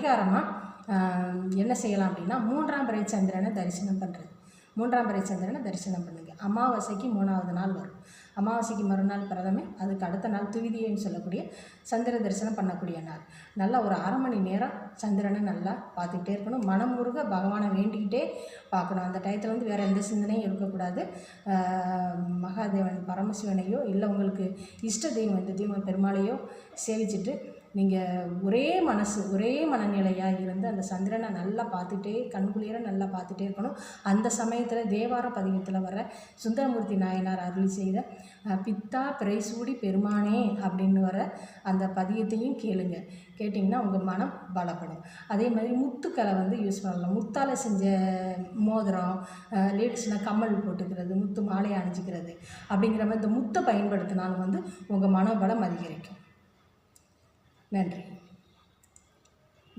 பரிகாரமாக என்ன செய்யலாம் அப்படின்னா மூன்றாம் பிறை சந்திரனை தரிசனம் பண்ணுறது மூன்றாம் பிறை சந்திரனை தரிசனம் பண்ணுங்க. அமாவாசைக்கு மூணாவது நாள் வரும். அமாவாசைக்கு மறுநாள் பிரதமே அதுக்கு அடுத்த நாள் துவிதியைன்னு சொல்லக்கூடிய சந்திர தரிசனம் பண்ணக்கூடிய நாள். நல்லா ஒரு அரை மணி நேரம் சந்திரனை நல்லா பார்த்துக்கிட்டே இருக்கணும். மனம் முருக பகவானை வேண்டிக்கிட்டே பார்க்கணும். அந்த டயத்தில் வந்து வேறு எந்த சிந்தனையும் இருக்கக்கூடாது. மகாதேவன் பரமசிவனையோ இல்லை உங்களுக்கு இஷ்ட தெய்வம் இந்த தெய்வம் பெருமாளையோ சேவிச்சுட்டு நீங்கள் ஒரே மனசு ஒரே மனநிலையாக இருந்து அந்த சந்திரனை நல்லா பார்த்துட்டே கண்குளிர நல்லா பார்த்துட்டே இருக்கணும். அந்த சமயத்தில் தேவார பதிகத்தில் வர சுந்தரமூர்த்தி நாயனார் அருள் செய்த பித்தா பிரைசூடி பெருமானே அப்படின்னு வர அந்த பதியத்தையும் கேளுங்க. கேட்டிங்கன்னா உங்கள் மனம் பலப்படும். அதே மாதிரி முத்துக்களை வந்து யூஸ் பண்ணலாம். முத்தால் செஞ்ச மோதிரம் லேடிஸ்னால் கம்மல் போட்டுக்கிறது முத்து மாலை அணிஞ்சிக்கிறது அப்படிங்கிற மாதிரி இந்த முத்தை பயன்படுத்தினாலும் வந்து உங்கள் மனோபலம் அதிகரிக்கும். நன்றி.